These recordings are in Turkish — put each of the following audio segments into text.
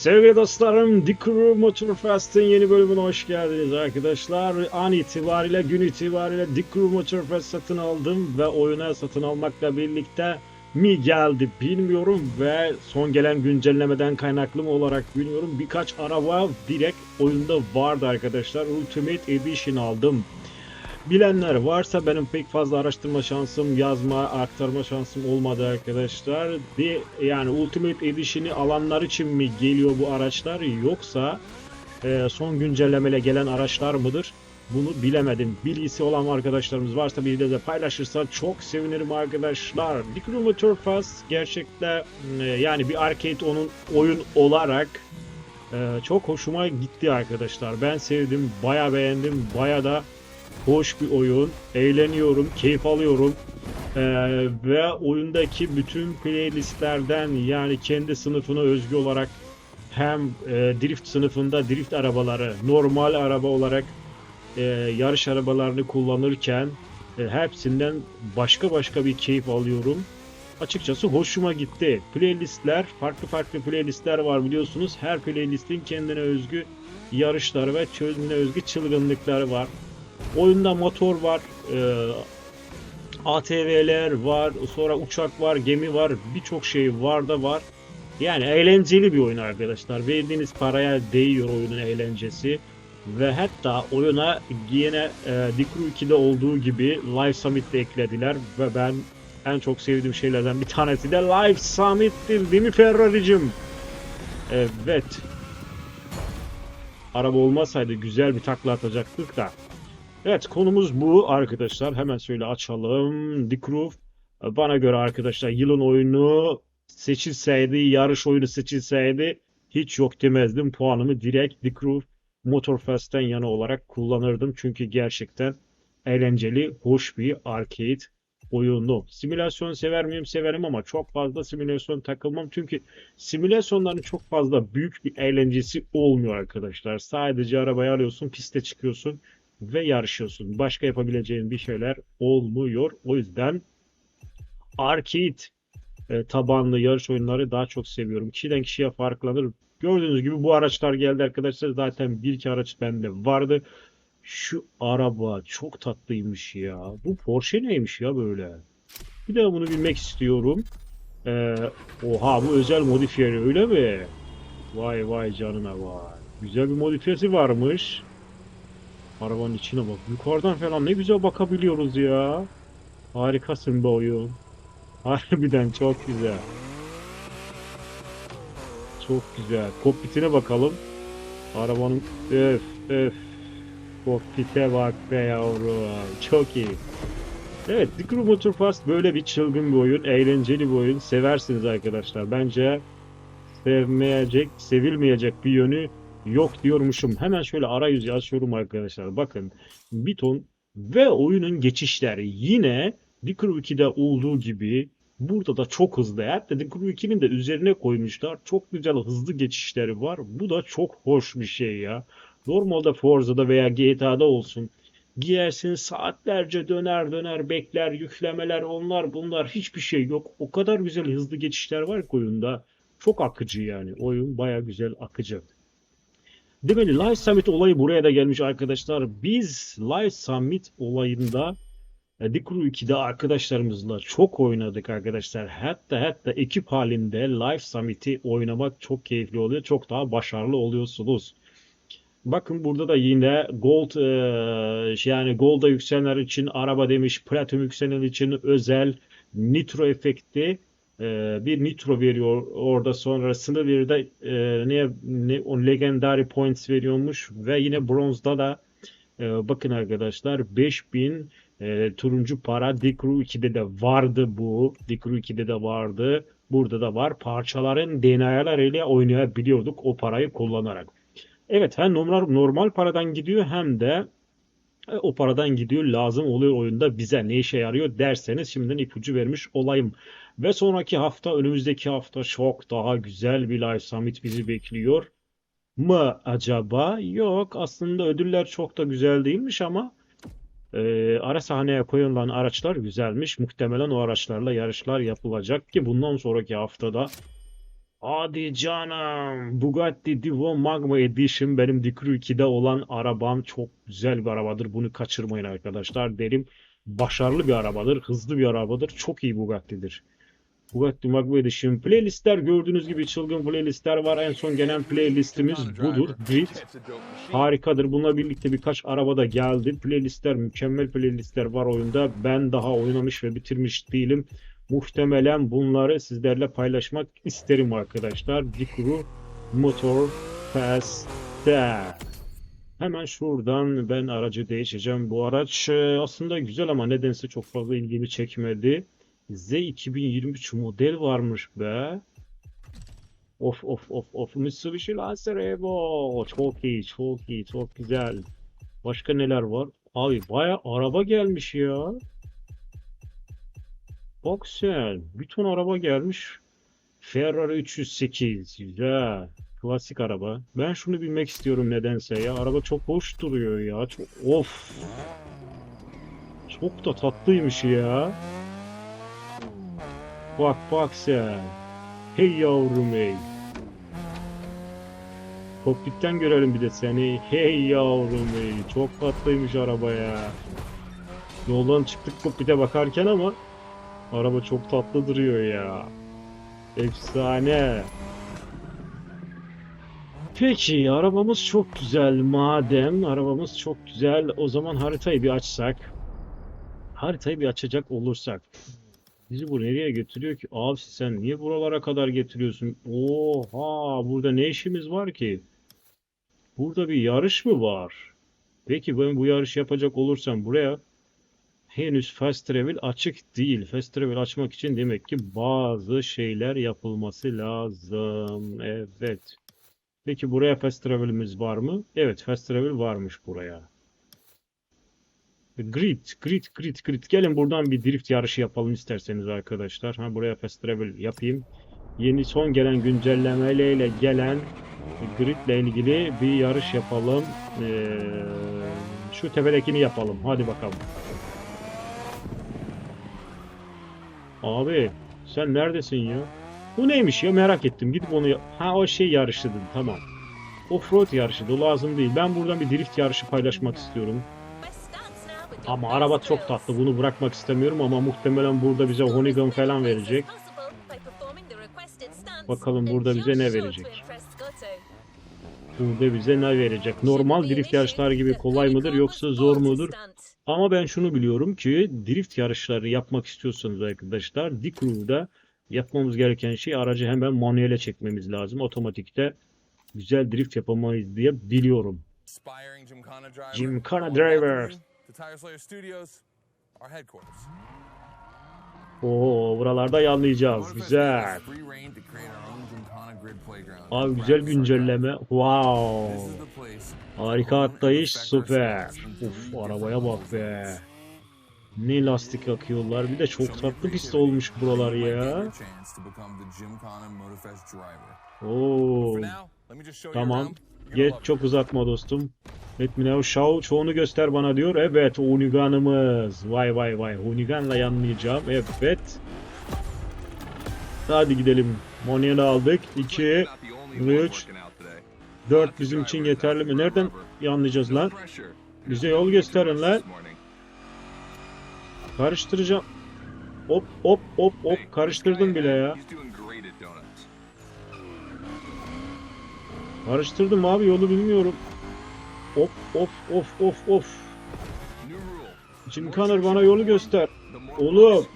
Sevgili dostlarım, The Crew Motorfest'in yeni bölümüne hoş geldiniz arkadaşlar. An itibariyle, gün itibariyle The Crew Motorfest satın aldım ve oyuna satın almakla birlikte mi geldi bilmiyorum ve son gelen güncellemeden kaynaklı mı olarak bilmiyorum. Birkaç araba direkt oyunda vardı arkadaşlar. Ultimate Edition aldım. Bilenler varsa benim pek fazla araştırma şansım, yazma, aktarma şansım olmadı arkadaşlar. Bir yani Ultimate Edition'ı alanlar için mi geliyor bu araçlar yoksa e, son güncellemeyle gelen araçlar mıdır? Bunu bilemedim. Bilgisi olan arkadaşlarımız varsa bir de paylaşırsa çok sevinirim arkadaşlar. The Crew Motorfest gerçekte e, yani bir arcade onun oyun olarak e, çok hoşuma gitti arkadaşlar. Ben sevdim, baya beğendim, baya da hoş bir oyun. Eğleniyorum, keyif alıyorum. Ee, ve oyundaki bütün playlistlerden yani kendi sınıfına özgü olarak hem e, drift sınıfında drift arabaları, normal araba olarak e, yarış arabalarını kullanırken e, hepsinden başka başka bir keyif alıyorum. Açıkçası hoşuma gitti. Playlistler, farklı farklı playlistler var biliyorsunuz. Her playlistin kendine özgü yarışları ve kendine özgü çılgınlıkları var. Oyunda motor var, e, ATV'ler var, sonra uçak var, gemi var, birçok şey var da var. Yani eğlenceli bir oyun arkadaşlar. Verdiğiniz paraya değiyor oyunun eğlencesi. Ve hatta oyuna yine e, Crew 2'de olduğu gibi Live Summit'te eklediler ve ben en çok sevdiğim şeylerden bir tanesi de Live Summit'tir değil mi Ferrari'cim? Evet. Araba olmasaydı güzel bir takla atacaktık da. Evet konumuz bu arkadaşlar. Hemen şöyle açalım. The Crew. Bana göre arkadaşlar yılın oyunu seçilseydi, yarış oyunu seçilseydi hiç yok demezdim. Puanımı direkt The Crew Motorfest'ten yana olarak kullanırdım. Çünkü gerçekten eğlenceli, hoş bir arcade oyunu. Simülasyon sever miyim? Severim ama çok fazla simülasyon takılmam. Çünkü simülasyonların çok fazla büyük bir eğlencesi olmuyor arkadaşlar. Sadece arabayı alıyorsun, piste çıkıyorsun ve yarışıyorsun. Başka yapabileceğin bir şeyler olmuyor. O yüzden arcade e, tabanlı yarış oyunları daha çok seviyorum. Kişiden kişiye farklanır. Gördüğünüz gibi bu araçlar geldi arkadaşlar. Zaten bir iki araç bende vardı. Şu araba çok tatlıymış ya. Bu Porsche neymiş ya böyle? Bir de bunu bilmek istiyorum. Ee, oha bu özel modifiyeli öyle mi? Vay vay canına vay. Güzel bir modifiyesi varmış. Arabanın içine bak. Yukarıdan falan ne güzel bakabiliyoruz ya. Harikasın be oyun. Harbiden çok güzel. Çok güzel. Kokpitine bakalım. Arabanın öf öf. Kokpite bak be yavrum. Çok iyi. Evet, The Crew Motorfest böyle bir çılgın bir oyun, eğlenceli bir oyun. Seversiniz arkadaşlar. Bence sevmeyecek, sevilmeyecek bir yönü yok diyormuşum. Hemen şöyle arayüzü açıyorum arkadaşlar. Bakın bir ton ve oyunun geçişleri yine The Crew 2'de olduğu gibi burada da çok hızlı. Hatta The Crew 2'nin de üzerine koymuşlar. Çok güzel hızlı geçişleri var. Bu da çok hoş bir şey ya. Normalde Forza'da veya GTA'da olsun. Giyersin saatlerce döner döner bekler yüklemeler onlar bunlar hiçbir şey yok. O kadar güzel hızlı geçişler var ki oyunda. Çok akıcı yani. Oyun baya güzel akıcı. Demeli Live Summit olayı buraya da gelmiş arkadaşlar. Biz Live Summit olayında The Crew 2'de arkadaşlarımızla çok oynadık arkadaşlar. Hatta hatta ekip halinde Live Summit'i oynamak çok keyifli oluyor. Çok daha başarılı oluyorsunuz. Bakın burada da yine Gold e, şey yani Gold'a yükselenler için araba demiş. Platinum yükselenler için özel nitro efekti e, bir nitro veriyor orada sonrasında bir de e, ne, ne o legendary points veriyormuş ve yine bronzda da e, bakın arkadaşlar 5000 e, turuncu para Crew 2'de de vardı bu. Crew 2'de de vardı. Burada da var. Parçaların DNA'larıyla oynayabiliyorduk o parayı kullanarak. Evet hem normal, normal paradan gidiyor hem de e, o paradan gidiyor lazım oluyor oyunda bize ne işe yarıyor derseniz şimdiden ipucu vermiş olayım. Ve sonraki hafta önümüzdeki hafta çok daha güzel bir Live Summit bizi bekliyor mı acaba? Yok aslında ödüller çok da güzel değilmiş ama e, ara sahneye koyulan araçlar güzelmiş. Muhtemelen o araçlarla yarışlar yapılacak ki bundan sonraki haftada Hadi canım. Bugatti Divo Magma Edition benim Dicru 2'de olan arabam. Çok güzel bir arabadır. Bunu kaçırmayın arkadaşlar derim. Başarılı bir arabadır. Hızlı bir arabadır. Çok iyi Bugatti'dir. Bugatti Magma Edition. Playlistler gördüğünüz gibi çılgın playlistler var. En son gelen playlistimiz budur. Grid. Harikadır. Bununla birlikte birkaç araba da geldi. Playlistler, mükemmel playlistler var oyunda. Ben daha oynamış ve bitirmiş değilim. Muhtemelen bunları sizlerle paylaşmak isterim arkadaşlar. Dikuru Motor Fast'te. Hemen şuradan ben aracı değişeceğim. Bu araç e, aslında güzel ama nedense çok fazla ilgimi çekmedi. Z 2023 model varmış be. Of of of of Mitsubishi Lancer Evo. Çok iyi, çok iyi, çok güzel. Başka neler var? Abi baya araba gelmiş ya. Bak. Bir ton araba gelmiş. Ferrari 308. Güzel. Klasik araba. Ben şunu bilmek istiyorum nedense ya. Araba çok hoş duruyor ya. Çok, of. Çok da tatlıymış ya. Bak bak sen. Hey yavrum hey. Kokpitten görelim bir de seni. Hey yavrum hey. Çok tatlıymış araba ya. Yoldan çıktık kokpite bakarken ama araba çok tatlı duruyor ya. Efsane. Peki arabamız çok güzel. Madem arabamız çok güzel o zaman haritayı bir açsak. Haritayı bir açacak olursak. Bizi bu nereye götürüyor ki? Abi sen niye buralara kadar getiriyorsun? Oha burada ne işimiz var ki? Burada bir yarış mı var? Peki ben bu yarış yapacak olursam buraya henüz fast travel açık değil. Fast travel açmak için demek ki bazı şeyler yapılması lazım. Evet. Peki buraya fast travel'imiz var mı? Evet fast travel varmış buraya. Grid, grid, grid, grid. Gelin buradan bir drift yarışı yapalım isterseniz arkadaşlar. Ha buraya fast travel yapayım. Yeni son gelen güncellemeyle gelen gridle ilgili bir yarış yapalım. Ee, şu tepedekini yapalım. Hadi bakalım. Abi sen neredesin ya? Bu neymiş ya merak ettim. Gidip onu Ha o şey yarışı tamam. Offroad yarışı da lazım değil. Ben buradan bir drift yarışı paylaşmak istiyorum. Ama araba çok tatlı. Bunu bırakmak istemiyorum ama muhtemelen burada bize Honigan falan verecek. Bakalım burada bize ne verecek? Burada bize ne verecek? Normal drift yarışları gibi kolay mıdır yoksa zor mudur? Ama ben şunu biliyorum ki drift yarışları yapmak istiyorsanız arkadaşlar Dicrew'da yapmamız gereken şey aracı hemen manuele çekmemiz lazım. Otomatikte güzel drift yapamayız diye biliyorum. Gymkhana driver. To Tire Slayer Studios, our headquarters. Oo buralarda yanlayacağız. Güzel. Abi güzel güncelleme. Wow. Harika atlayış süper. Uf arabaya bak be. Ne lastik akıyorlar. Bir de çok tatlı pist olmuş buralar ya. Oo. Tamam. Geç çok uzatma dostum. Let me know. Çoğunu göster bana diyor. Evet Hunigan'ımız. Vay vay vay. Hunigan'la yanlayacağım. Evet. Hadi gidelim. Monya'nı aldık. 2, 3, 4 bizim için yeterli mi? Nereden yanlayacağız lan? Bize yol gösterin lan. Karıştıracağım. Hop hop hop hop. Karıştırdım bile ya. Karıştırdım abi yolu bilmiyorum. Of of of of of. Jim Connor bana yolu göster. Oğlum.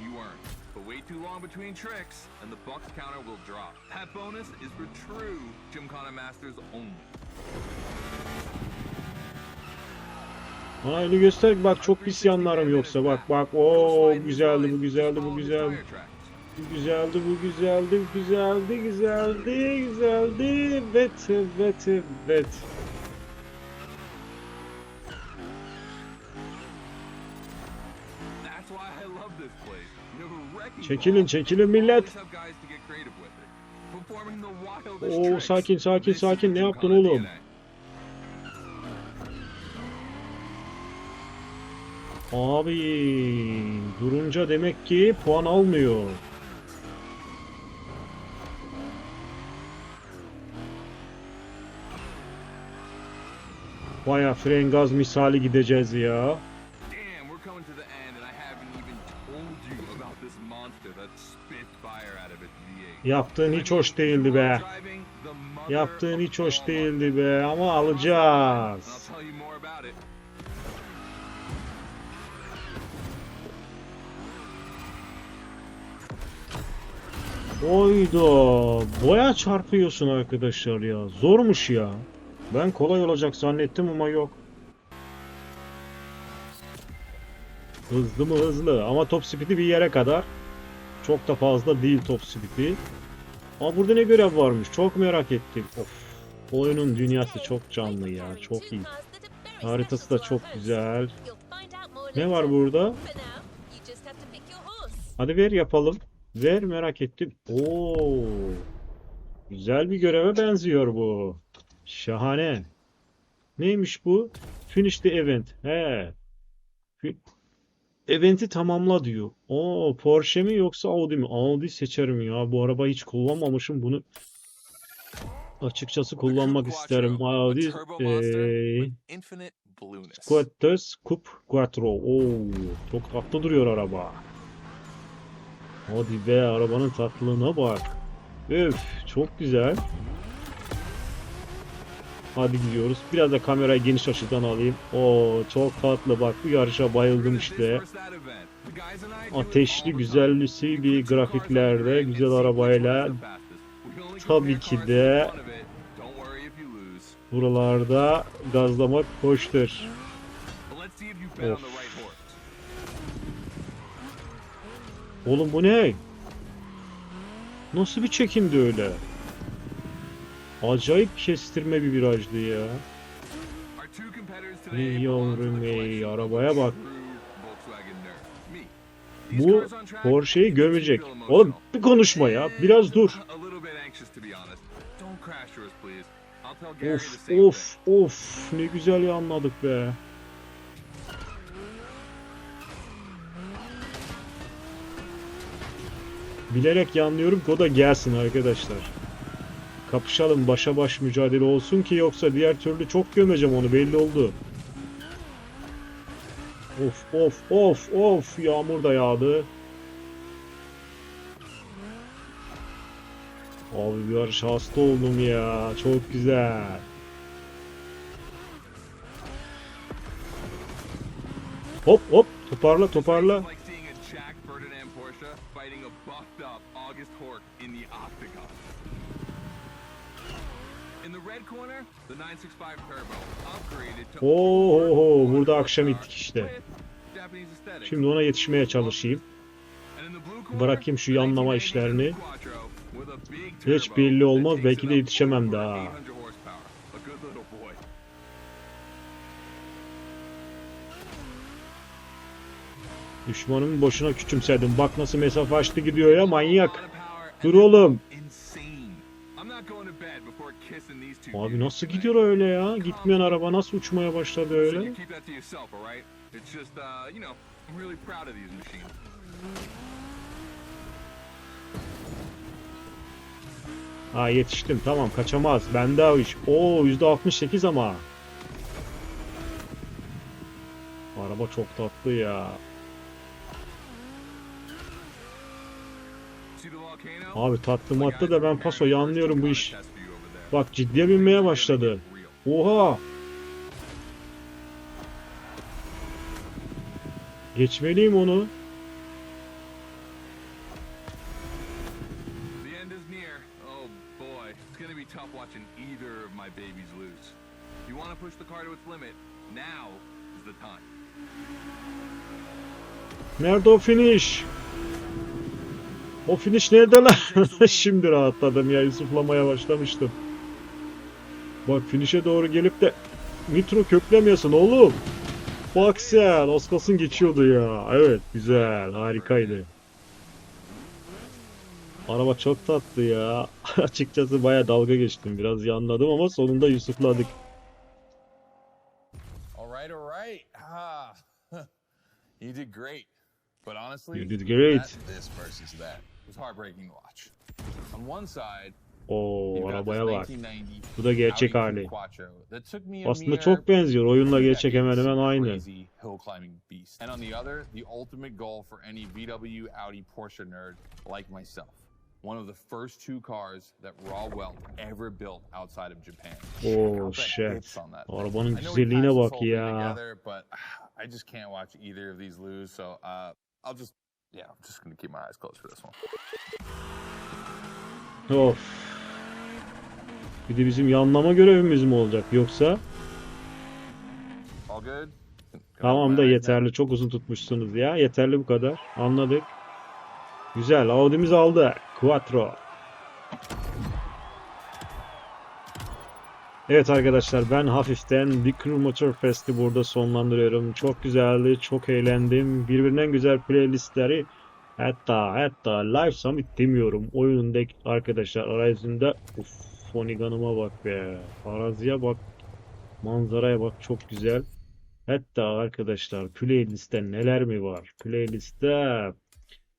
Bana yolu göster. Bak çok pis yanlarım yoksa. Bak bak. Oo güzeldi bu güzeldi bu güzeldi. Güzeldi bu güzeldi güzeldi güzeldi güzeldi. Evet evet evet. Çekilin çekilin millet. Oo, sakin, sakin, sakin. Ne yaptın oğlum? Abi durunca demek ki puan almıyor. Baya fren gaz misali gideceğiz ya. Damn, we're coming to the end, and I haven't even told you about this monster that spit fire out of its V8. Yaptığın hiç hoş değildi be. Yaptığın hiç hoş değildi be ama alacağız. Oyda boya çarpıyorsun arkadaşlar ya. Zormuş ya. Ben kolay olacak zannettim ama yok. Hızlı mı hızlı ama top speed'i bir yere kadar. Çok da fazla değil top speed'i. Aa burada ne görev varmış çok merak ettim. Of. Oyunun dünyası çok canlı ya çok iyi. Haritası da çok güzel. Ne var burada? Hadi ver yapalım. Ver merak ettim. Oo. Güzel bir göreve benziyor bu. Şahane. Neymiş bu? Finish the event. He. Event'i tamamla diyor. Oo, Porsche mi yoksa Audi mi? Audi seçerim ya. Bu arabayı hiç kullanmamışım. Bunu açıkçası kullanmak isterim. Audi. Quattros Coupe Quattro. Oo, çok tatlı duruyor araba. Hadi be arabanın tatlılığına bak. Öf çok güzel. Hadi gidiyoruz. Biraz da kamerayı geniş açıdan alayım. Oo çok tatlı bak bu yarışa bayıldım işte. Ateşli güzelliği bir grafiklerde güzel arabayla tabii ki de buralarda gazlamak hoştur. Of. Oğlum bu ne? Nasıl bir çekimdi öyle? Acayip kestirme bir virajdı ya. Ey yavrum ey, arabaya bak. Bu Porsche'yi gömecek. Oğlum bir konuşma ya. Biraz dur. Of of of. Ne güzel anladık be. Bilerek yanlıyorum ki o da gelsin arkadaşlar. Kapışalım başa baş mücadele olsun ki yoksa diğer türlü çok gömeceğim onu belli oldu. Of of of of yağmur da yağdı. Abi bir yarış hasta oldum ya çok güzel. Hop hop toparla toparla. Oho burada akşam ettik işte. Şimdi ona yetişmeye çalışayım. Bırakayım şu yanlama 1998 işlerini. Hiç belli olmaz, belki de yetişemem daha. 800 horsepower. A good little boy. Düşmanımı boşuna küçümsedim. Bak nasıl mesafe açtı gidiyor ya manyak. Dur oğlum. Abi nasıl gidiyor öyle ya? Gitmeyen araba nasıl uçmaya başladı öyle? Ha yetiştim tamam kaçamaz. Bende o iş. Oo %68 ama. Araba çok tatlı ya. Abi tatlı matlı da ben preparing paso the first yanlıyorum bu iş. Bak ciddiye binmeye başladı. Oha. Geçmeliyim onu. Oh. Nerede o finish? O finish nerede lan? Şimdi rahatladım ya Yusuflamaya başlamıştım. Bak finish'e doğru gelip de nitro köklemeyesin oğlum. Bak sen az kalsın geçiyordu ya. Evet güzel harikaydı. Araba çok tatlı ya. Açıkçası baya dalga geçtim. Biraz yanladım ama sonunda Yusufladık. You did great. But honestly, You did great. that, this versus that was heartbreaking to watch. On one side, O arabaya bak. Bu da gerçek hali. Aslında çok benziyor. Oyunla gerçek hemen hemen aynı. One of the first two cars that Raw Welt ever built outside of Japan. Oh shit. Arabanın güzelliğine bak ya. But I just can't watch either of these lose, so uh, I'll just yeah, I'm just gonna keep my eyes closed for this one. Of. Bir de bizim yanlama görevimiz mi olacak yoksa? Tamam da yeterli. Çok uzun tutmuşsunuz ya. Yeterli bu kadar. Anladık. Güzel. Audi'miz aldı. Quattro. Evet arkadaşlar ben hafiften The Crew Motor Fest'i burada sonlandırıyorum. Çok güzeldi. Çok eğlendim. Birbirinden güzel playlistleri hatta hatta Live Summit demiyorum. Oyundaki arkadaşlar arayüzünde Uf, Foniganıma bak be. Araziye bak. Manzaraya bak çok güzel. Hatta arkadaşlar playlist'te neler mi var? Playlist'te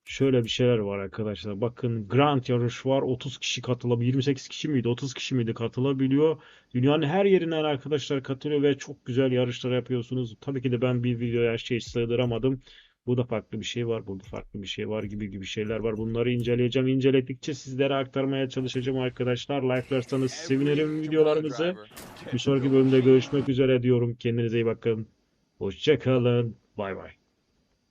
şöyle bir şeyler var arkadaşlar. Bakın Grand yarış var. 30 kişi katılabiliyor. 28 kişi miydi? 30 kişi miydi? Katılabiliyor. Dünyanın her yerinden arkadaşlar katılıyor ve çok güzel yarışlar yapıyorsunuz. Tabii ki de ben bir videoya her şeyi sığdıramadım. Bu da farklı bir şey var. Burada farklı bir şey var gibi gibi şeyler var. Bunları inceleyeceğim. İnceledikçe sizlere aktarmaya çalışacağım arkadaşlar. Like'larsanız sevinirim videolarımızı. Bir sonraki bölümde görüşmek üzere diyorum. Kendinize iyi bakın. Hoşça kalın. Bay bay.